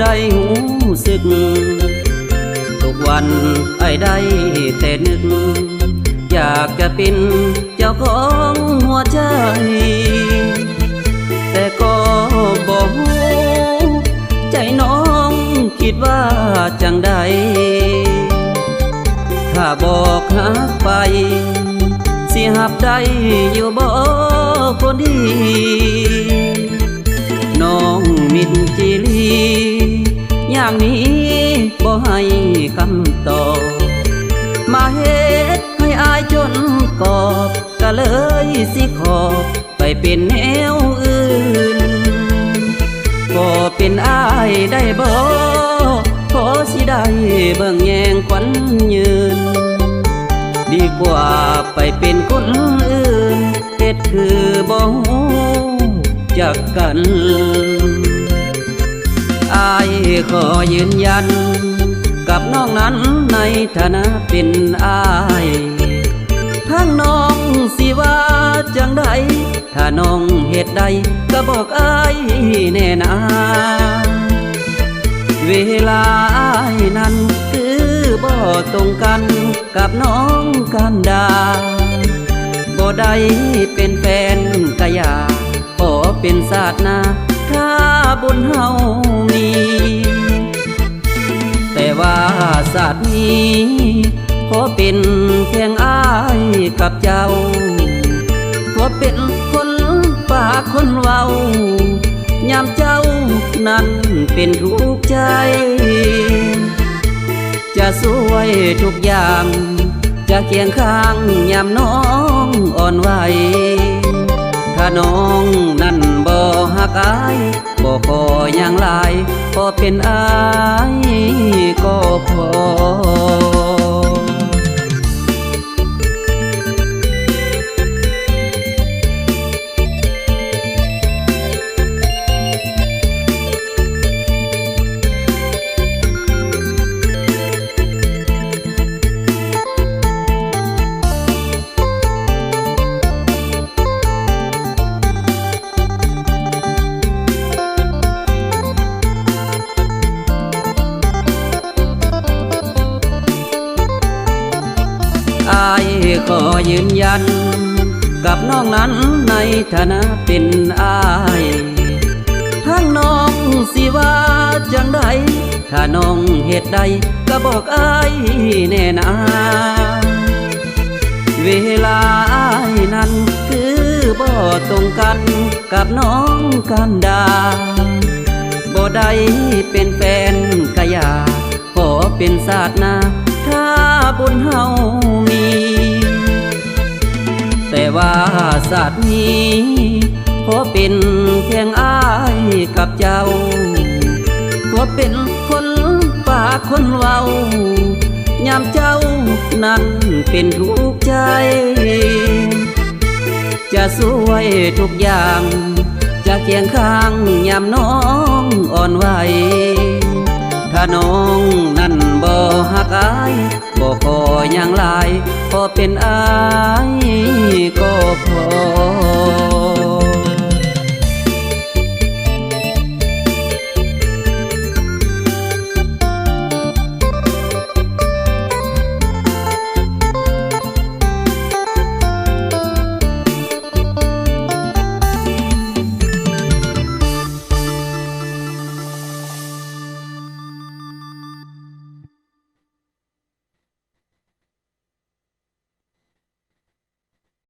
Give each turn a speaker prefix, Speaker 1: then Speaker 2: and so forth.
Speaker 1: ได้หูสึก ทุกวันไอ้ได้แต่นึก อยากจะเป็นเจ้าของหัวใจ แต่ก็บอกใจน้องคิดว่าจังใด ถ้าบอกหักไป สิหับได้อยู่บ่คนดี สิขอ ไปเป็นแนวอื่นก็เป็นอายได้บ่ขอสิได้เบิ่งแยงขวัญยืน ดีกว่าไปเป็นคนอื่นเฮ็ดคือบ่ฮู้จักกันอายขอยืนยัน กับน้องนั้นในฐานะเป็นอายทั้งน้องสิว่า จังใดถ้าน้องเหตุใดก็บอกอายแน่นาเวลาอายนั้นคือบ่ตรงกันกับน้องกันดาบ่ได้เป็นแฟนกะอยาขอเป็นศาสนาถ้าบุญเฮามีแต่ว่าศาสตร์นี้ขอเป็นเพียงอายกับเจ้า ขอเป็นคนปากคนเว้ายามเจ้านั้นเป็นทุกข์ใจ จะสวยทุกอย่าง จะเคียงข้างยามน้องอ่อนไหวถ้าน้องนั้นบ่หักอายบ่ขออย่างหลายพอเป็นอายก็พอ อายขอยืนยัน กับน้องนั้นในฐานะเป็นอายทั้งน้องสิว่าจังใดถ้าน้องเหตุใดก็บอกอายแน่นาเวลาอายนั้นคือบ่ตรงกันกับน้องกันดาบ่ได้เป็นแฟนกะอยาขอเป็นศาสนาถ้าบุญเฮา ศาสตร์นี้ขอเป็นเพียงอายกับเจ้าขอเป็นคนปากคนเว้ายามเจ้านั้นเป็นทุกข์ใจ จะสวยทุกอย่าง จะเคียงข้างยามน้องอ่อนไหวถ้าน้องนั้นบ่หักอายบ่ขออย่างหลายพอเป็นอายก็ Oh.